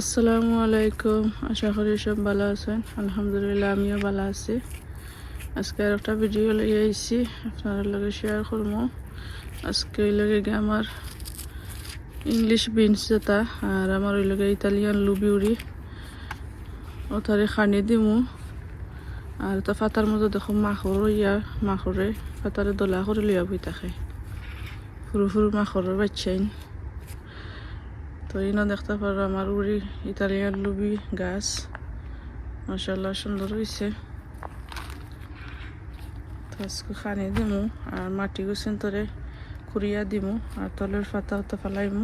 আসসালামু আলাইকুম। আশা করি সব ভালো আছেন। আলহামদুলিল্লাহ, আমিও ভালো আছি। আজকে আর একটা ভিডিও লইয়ে আইছি আপনার লগে শেয়ার করব। আজকে ওই লগে আমার ইংলিশ বিনস যেটা, আর আমার ওই লগে ইতালিয়ান লুবিউরি ওথারে খানি দিমু। আর তা ফাতার মধ্যে দেখো মাখর ইয়া মাখরে ফাতারে দলা করে লিয়া বই থাকে। ফুরু ফুরু মাখরের বাচ্চাইন। তো ইনো দেখতে পারো আমার উড়ি ইতালিয়ান লুবি গাছ। মাসাল্লাহ সুন্দর হয়েছে তো খানি দিমু আর মাটি গুছিন তোরে কুড়িয়া দিমু আর তলের পাতা হতে ফেলাইমু।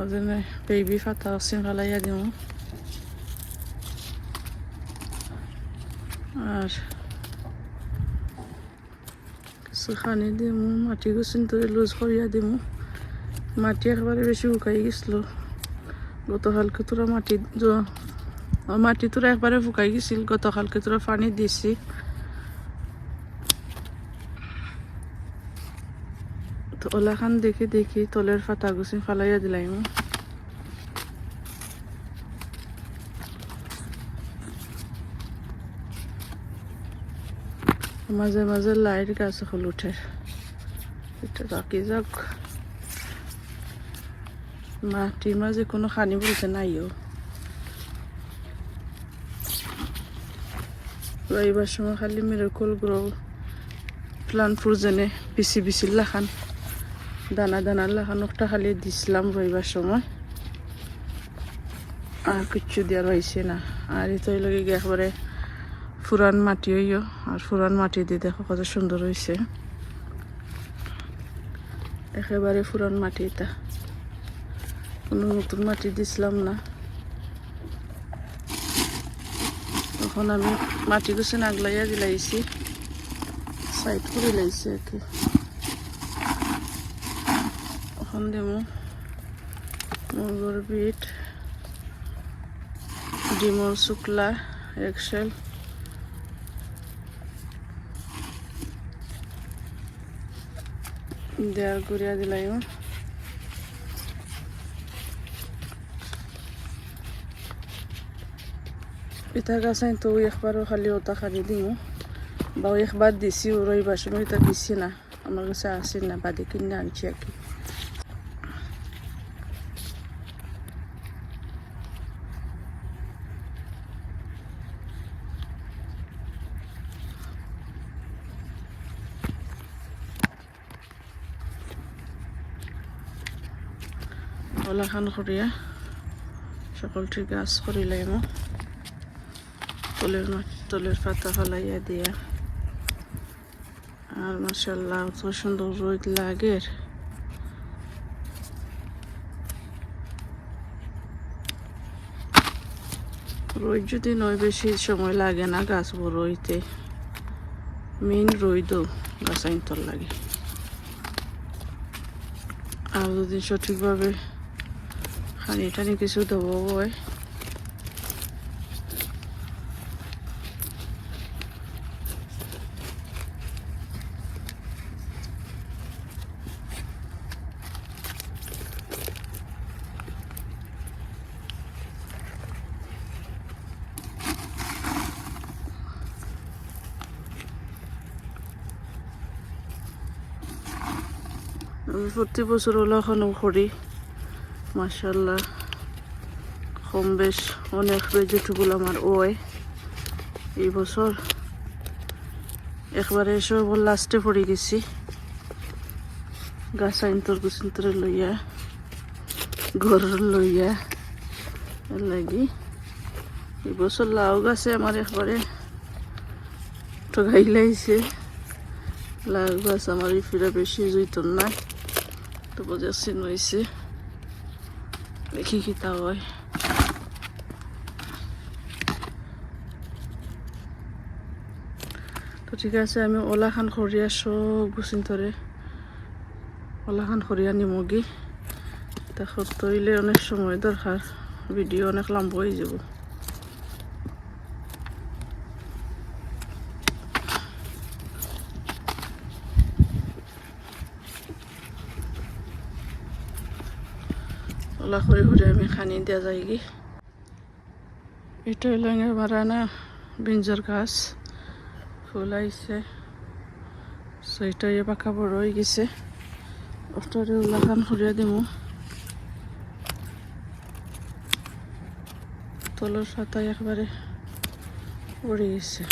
ওজনে বেবি পাতা অসিন ফেলাইয়া দিমু। আর কিছু খানি দিমু মাটি গুছিন তোরে লুজ করিয়া দিমু। মাটি একেবারে বেশি শুকাই গেছিল। গতকালকে তোরা মাটি মাটি তোরা একবারে শুকাই গেছিল, গতকালকে তোরা পানি দিছি। তো ওলাখান দেখি দেখি তলের ফাটা গুছি ফালাইয়া দিলাম মাঝে মাঝে লাইট গাছ হল উঠে। এটা রাখি যাক। মাটির মাঝে কোনো খানি বলতে নাইও রবিবার সময় খালি মিরাকল গ্রো প্লান ফুরজেনে বিচি বিচি লাখান। দানা দানা লাখান একটা খালি দিছিলাম রবিবার সময়। আর কিচ্ছু দেওয়ার হয়েছে না। আর এই লগে গিয়ে একবারে ফুরান মাটি হইও আর ফুরান মাটি দিয়ে দেখো কত সুন্দর হয়েছে একেবারে ফুরান মাটি এটা। কোনো নতুন মাটি দিছিলাম না। তখন আমি মাটি গুছে আগলাইয়া দিলাইছি সাইড করে লাইছি আর কি। এখন দেবো মুগর বিট ডিমর শুক্লা, এক্সেল। দেওয়ার করিয়া দিলাইও। পিঠা গাছাই তো একবারও খালি ওটা খালি দিও বা একবার দিছি রবিবার সময় এটা দিছি না আমার কাছে আসে না বাদে কিনে আনছি আর কি ওলাখান করিয়া সকলটি গাছ করিলাম তলের মাটি তলের পাতা ফেলাইয়া দিয়া। আর মাসাল্লাহ অত সুন্দর রোদ লাগে। রোদ যদি নয়, বেশি সময় লাগে না গাছ রইতে। মেন রইদও গাছ আইনতর লাগে। আর যদি সঠিকভাবে পানি টানি কিছু দেবো হয় আমি প্রতি বছর হলো এখনও করি মাসাল্লাহ কম বেশ অনেক ভেজিটেবল আমার ওয় এই বছর একবারে সব লাস্টে পড়ে গেছি। গাছ আইন্তর গুছিন্তরে লইয়া ঘর লইয়া লাগি। এই বছর লাউ গাছে আমার একবারে ঠগাই লাইছে। লাউ গাছ আমার ফিরা বেশি জুইতন না তো বোঝা সিন হয়েছে। দেখি কি তা হয়। তো ঠিক আছে, আমি ওলাখান খরিয়া সব গুছিন ধরে ওলাখান খরিয়া নিমগি দেখো তৈলে অনেক সময় দরকার ভিডিও অনেক লম্বা হয়ে যাব। ওলা করে করে আমি খানি দেওয়া যাই কি এটা হইল বারানা বিঞ্জর গাছ। ফুল আইছে। ইয়ে পাকা বড় হয়ে গেছে। ওটারে ওলা খান সরিয়া দিমু। তলর পাতা একবারে পড়ে গেছে।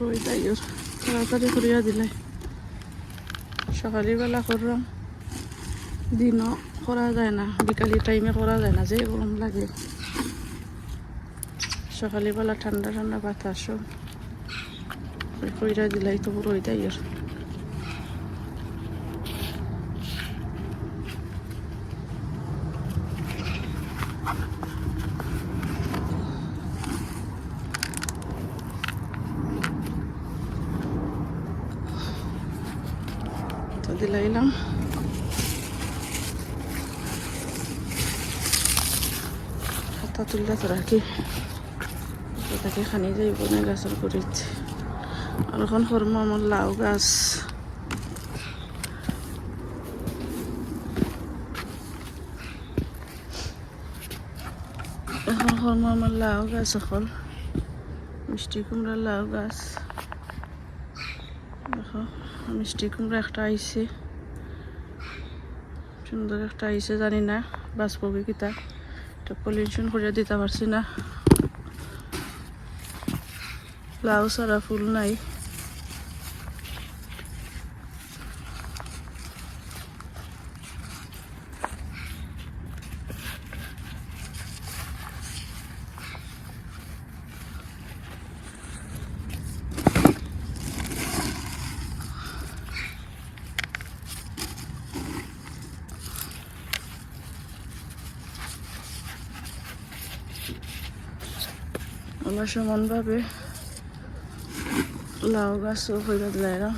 রই তাইর তাড়াতাড়ি করিয়া দিলে। সকালবেলা করলাম দিনও করা যায় না। বিকালি টাইমে করা যায় না যে গরম লাগে। সকালবেলা ঠান্ডা ঠান্ডা বাতাসও কইরা দিলাই তো রই তাইর তো দিলাইলাম হাতা তুললে তো রাখি তাকে খানি যাইব না গাছের করিত আর এখন কর্ম আমার লাউ গাছ এখন কর্ম আমার লাউ গাছ এখন মিষ্টি কুমড়ার লাউ গাছ দেখো মিষ্টি কুমড়া একটা আইসে সুন্দর একটা আইসে জানি না বাঁচবগে কিতা। তো পলিউশন করে দিতে পারছি না। লাউ সারা ফুল নাই। আমরা সমানভাবে লাউ গাছও হইয়া দিলাম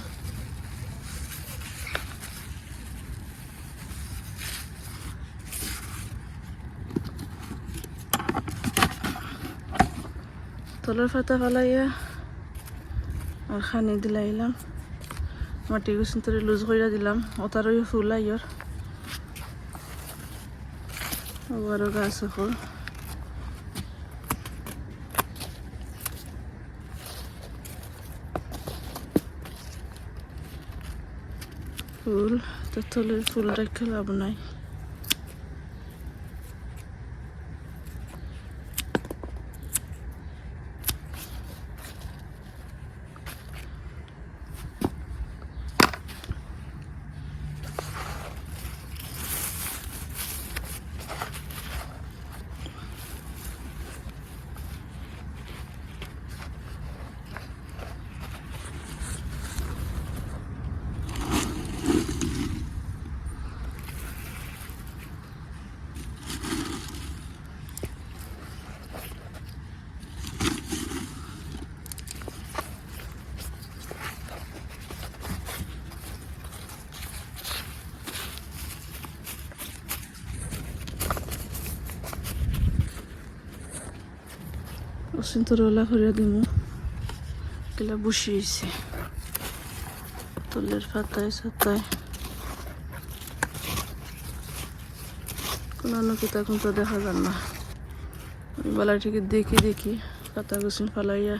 তলের পাতা ফালাইয়া আর খানি দিলাইলাম। মাটি গুছিন তরে লুজ কইরা দিলাম। ওতারই ফুল আইয়র। আবারও গাছ এখন ফুল তো তলের ফুল রেখে লাভ নাই। অসন্তরওয়ালা করিয়া দিমু। গেলা বসিয়েছে তলের পাতায় সাতায় কোনো কিতা কোন তো দেখা যান না। ওই বেলা থেকে দেখি দেখি। পাতা গুছিন ফালাইয়া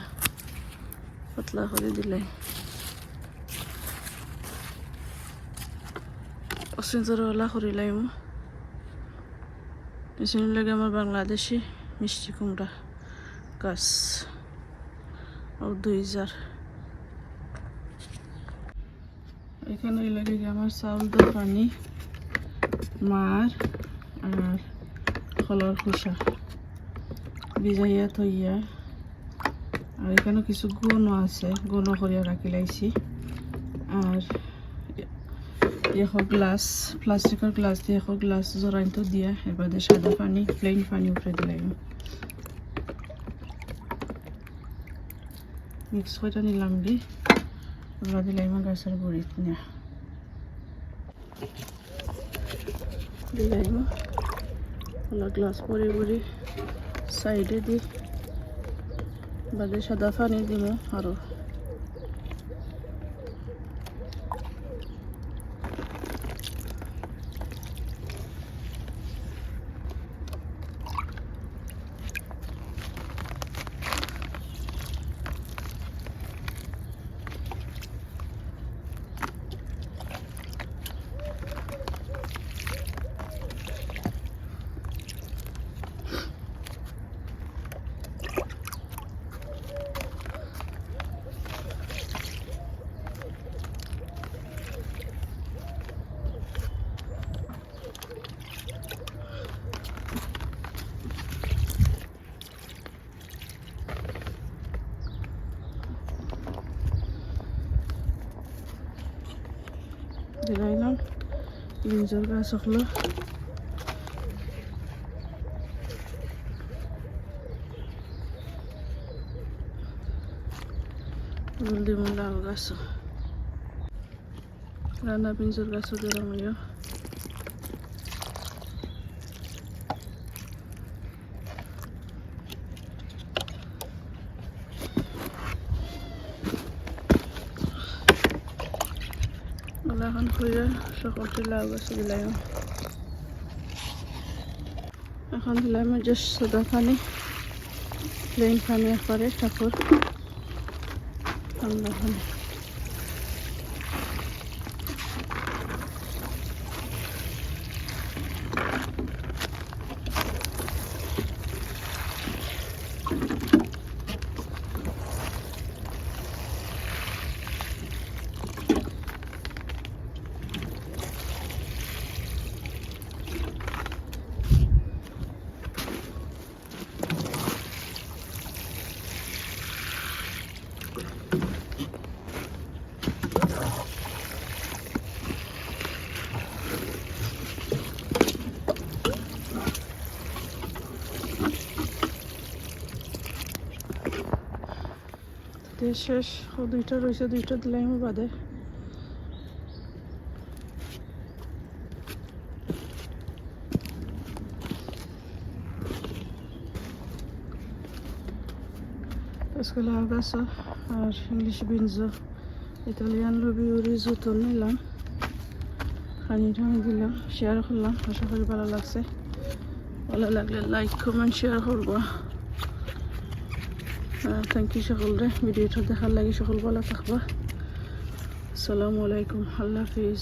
পাতলা করে দিলাই। অসন্তরওয়ালা করিলাম এসিন লাগে আমার বাংলাদেশি মিষ্টি কুমড়া। ও দুই হাজার। এখানে লাগে আমার চাউল দা পানি মার আর কলার খোসা। ভিজাইয়া থইয়া। আর এখানে কিছু গনও আছে গনও করিয়া রাখি লাইছি। আর এখন গ্লাস, প্লাস্টিকের গ্লাস দিয়ে এখন গ্লাস জড়াইতো দিয়া এবার সাদা পানি প্লেন পানি উপরে দিলাম মিক্স করে নিলাম দি ওগুলো দিলাম গাছের গুড়িত না দিলাম ওলা গ্লাস পরে পরে সাইডে দি বাদে সাদা পানি দিব আরও Dilaylan. Güncel soklu. Bulduğumda bu gasu. Rana pinzul gasu diyorum ya. এখন খুঁজে সকলকে লাউ গাছ দিলাম এখন দিলাম যে সোদা পানি প্লেন পানি একবারে ঠাকুর ঠান্ডা পানি তে শেষ। দুইটা রয়েছে দুইটা দিলাম বাদে। লাউ গাছ আর ইংলিশ বিনজ, ইতালিয়ান রবি রিজোতো নিলাম। খানি টানি দিলাম শেয়ার করলাম। আশা করি ভালো লাগছে। ভালো লাগলে লাইক কমেন্ট শেয়ার করব। থ্যাংক ইউ সকলরে ভিডিওটা দেখার লাগে সকল ভালো থাকবা। আসসালামু আলাইকুম। আল্লাহ হাফিজ।